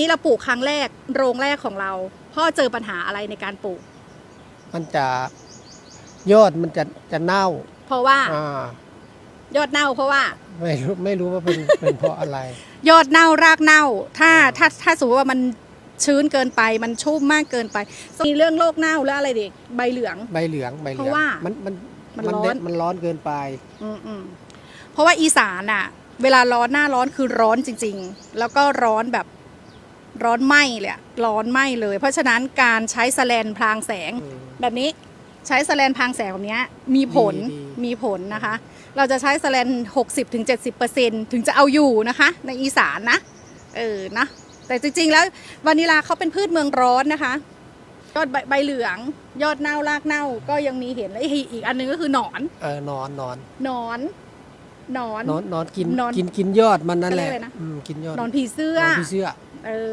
นี่เราปลูกครั้งแรกโรงแรกของเรา พ่อเจอปัญหาอะไรในการปลูก มันจะยอดมันจะจะเน่า เพราะว่าอ่า ยอดเน่าเพราะว่า ไม่รู้ไม่รู้ว่าเป็นเป็นเพราะอะไร ยอดเน่ารากเน่า ถ้าถ้าถ้าสมมติว่ามันชื้นเกินไปมันชุ่มมากเกินไปมีเรื่องโรคเน่าหรืออะไรเด็กใบเหลือง ใบเหลืองใบเหเพลืองราะว่ามันมันมันร้อน เด็ดมันร้อนเกินไป อืมอืมเพราะว่าอีสานอะเวลาร้อนหน้าร้อนคือร้อนจริง ๆ แล้วก็ร้อนแบบ ร้อนไหมเลยอะร้อนไหมเลย เพราะฉะนั้นการใช้แสแลนพรางแสงอืม แบบนี้ใช้แสแลนพรางแสงแบบเนี้ยมีผลดีดี มีผลนะคะ เราจะใช้แสแลน 60-70%ถึง70%ถึงจะเอาอยู่นะคะ ในอีสานนะ เออนะแต่จริงๆ แล้ววานิลาเขาเป็นพืชเมืองร้อนนะคะ ยอดใบใบเหลือง ยอดเน่ารากเน่าก็ยังมีเห็นและอีกอีกอันหนึงก็คือหนอนเออนอนนอนหนอนหนอน นอนนอนกินนอนกินกินยอดมันนั่นแหละเขาเรียกอะไรนะ อืมกินยอดหนอนผีเสื้อ นอนผีเสื้อ เออ